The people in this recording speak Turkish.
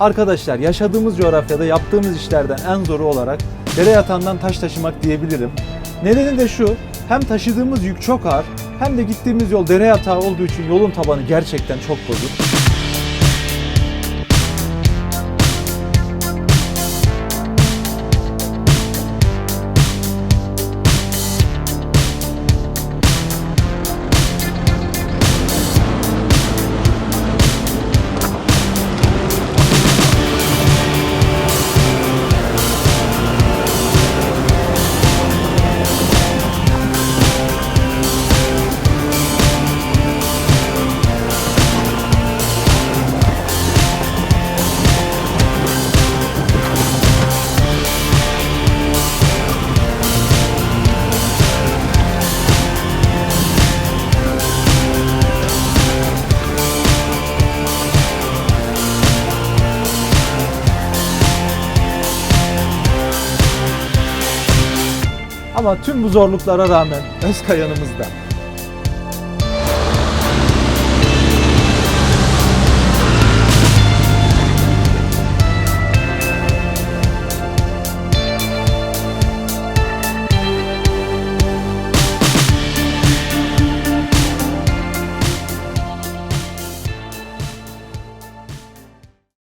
Arkadaşlar yaşadığımız coğrafyada yaptığımız işlerden en zoru olarak dere yatağından taş taşımak diyebilirim. Nedeni de şu, hem taşıdığımız yük çok ağır hem de gittiğimiz yol dere yatağı olduğu için yolun tabanı gerçekten çok bozuk. Ama tüm bu zorluklara rağmen Özkay yanımızda.